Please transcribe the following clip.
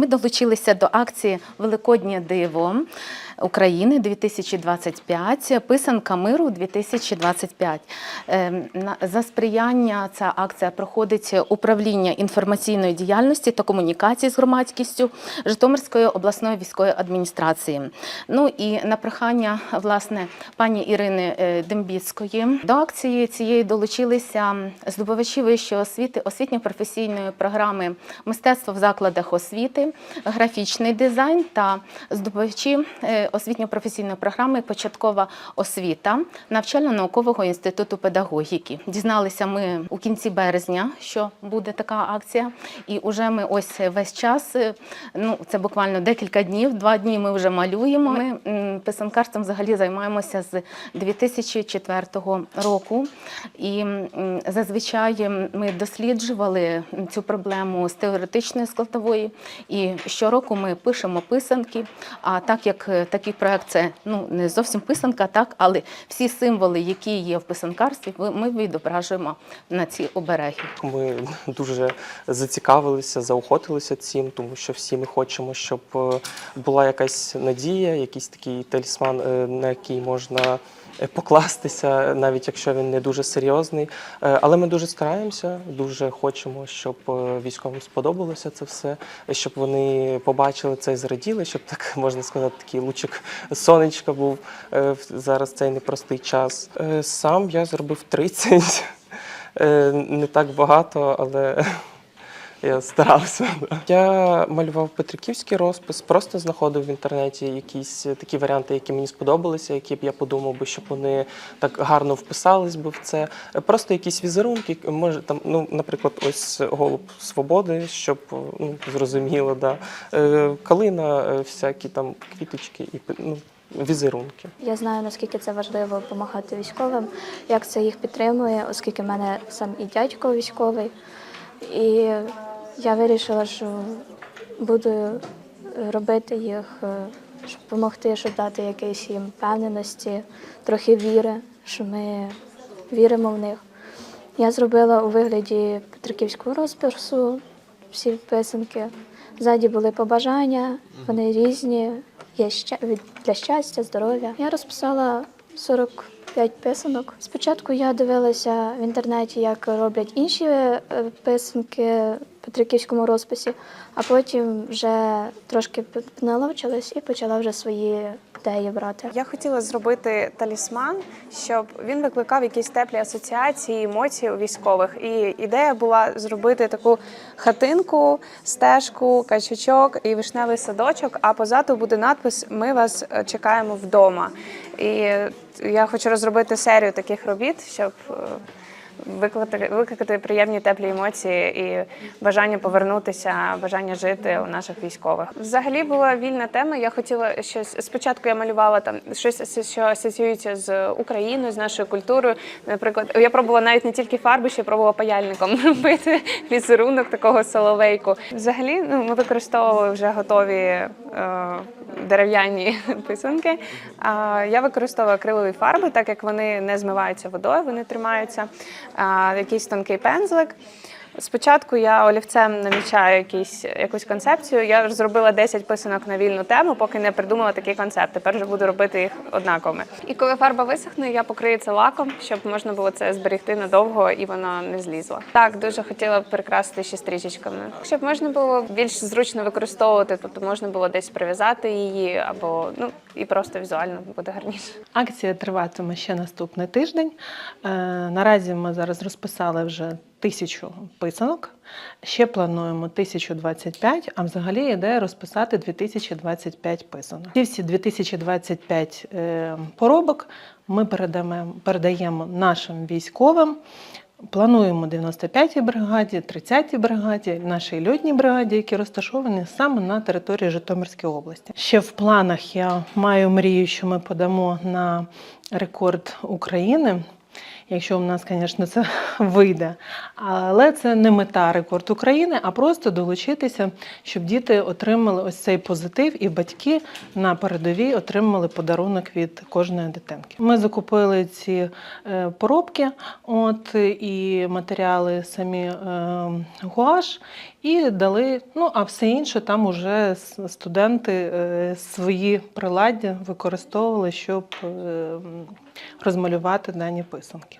Ми долучилися до акції Великоднє диво України 2025, писанка миру 2025. Ем, За сприяння ця акція проходить управління інформаційної діяльності та комунікації з громадськістю Житомирської обласної військової адміністрації. Ну і на прохання власне пані Ірини е, Дембіцької до акції цієї долучилися здобувачі вищої освіти, освітньо-професійної програми мистецтво в закладах освіти, графічний дизайн та здобувачі е, освітньо-професійної програми Початкова освіта навчально-наукового інституту педагогіки. Дізналися ми у кінці березня, що буде така акція, і вже ми ось весь час. е, Ну це буквально декілька днів. Два дні ми вже малюємо. Ми писанкарством взагалі займаємося з 2004 року. І зазвичай ми досліджували цю проблему з теоретичної складової. І щороку ми пишемо писанки. А так як е, такий проект це ну не зовсім писанка, так, але всі символи, які є в писанкарстві, ми відображуємо на ці обереги. Ми дуже зацікавилися, заохотилися цим, тому що всі ми хочемо, щоб е, була якась надія, якийсь такий талісман, е, на який можна е, покластися, навіть якщо він не дуже серйозний. Е, Але ми дуже стараємося, дуже хочемо, щоб військовим сподобалося це все, щоб вони побачили це і зраділи, щоб так можна сказати, такий лучик сонечка був зараз цей непростий час. Сам я зробив 30. Е, Не так багато, але я старався. Я малював петриківський розпис, просто знаходив в інтернеті якісь такі варіанти, які мені сподобалися, які б я подумав би, щоб вони так гарно вписались би в це. Просто якісь візерунки, може там, ну, наприклад, ось голуб свободи, щоб ну, зрозуміло, да. Е, Калина, е, всякі там квіточки і ну, візерунки. Я знаю, наскільки це важливо допомагати військовим, як це їх підтримує, оскільки в мене сам і дядько військовий. І я вирішила, що буду робити їх, е, щоб допомогти, щоб дати якоїсь їм впевненості, трохи віри, що ми віримо в них. Я зробила у вигляді Петриківського розпису всі писанки. Ззаді були побажання, вони різні, є для щастя, здоров'я. Я розписала 45 писанок. Спочатку я дивилася в інтернеті, як роблять інші е, писанки Петриківському розписі, а потім вже трошки наловчилась і почала вже свої ідеї брати. Я хотіла зробити талісман, щоб він викликав якісь теплі асоціації, емоції у військових. І ідея була зробити таку хатинку, стежку, качачок і вишневий садочок. А позаду буде надпис Ми вас е, чекаємо вдома. І я хочу розробити серію таких робіт, щоб. Викликати, викликати приємні теплі емоції і бажання повернутися, бажання жити у наших військових. Взагалі була вільна тема. Я хотіла щось спочатку. Я малювала там щось, що асоціюється з Україною, з нашою культурою. Наприклад, я пробувала навіть не тільки фарби, ще пробувала паяльником робити візерунок такого соловейку. Взагалі, ну ми використовували вже готові. Е, Дерев'яні. А я використовую акрилові фарби, так як вони не змиваються водою, вони тримаються. Якийсь тонкий пензлик. Спочатку я олівцем намічаю якісь, якусь концепцію. Я зробила 10 писанок на вільну тему, поки не придумала такий концепт. Тепер вже буду робити їх однаковими. І коли фарба висохне, я покрию це лаком, щоб можна було це зберегти надовго і вона не злізла. Так, дуже хотіла прикрасити ще стрічечками. Щоб можна було більш зручно використовувати, тобто можна було десь прив'язати її або ну і просто візуально буде гарніше. Акція триватиме ще наступний тиждень. Е, Наразі ми зараз розписали вже тисячу писанок. Ще плануємо 1025, а взагалі ідея розписати 2025 писанок. Ці всі 2025 е, поробок ми передаємо, передаємо нашим військовим. Плануємо 95-й бригаді, 30-й бригаді, нашій льотній бригаді, які розташовані саме на території Житомирської області. Ще в планах я маю мрію, що ми подамо на рекорд України Якщо у нас, звісно, це вийде. Але це не мета рекорд України, а просто долучитися, щоб діти отримали ось цей позитив, і батьки на передовій отримали подарунок від кожної дитинки. Ми закупили ці е, поробки, от і матеріали самі е, гуаш, і дали. Ну а все інше там уже студенти е, свої приладдя використовували, щоб розмалювати дані писанки.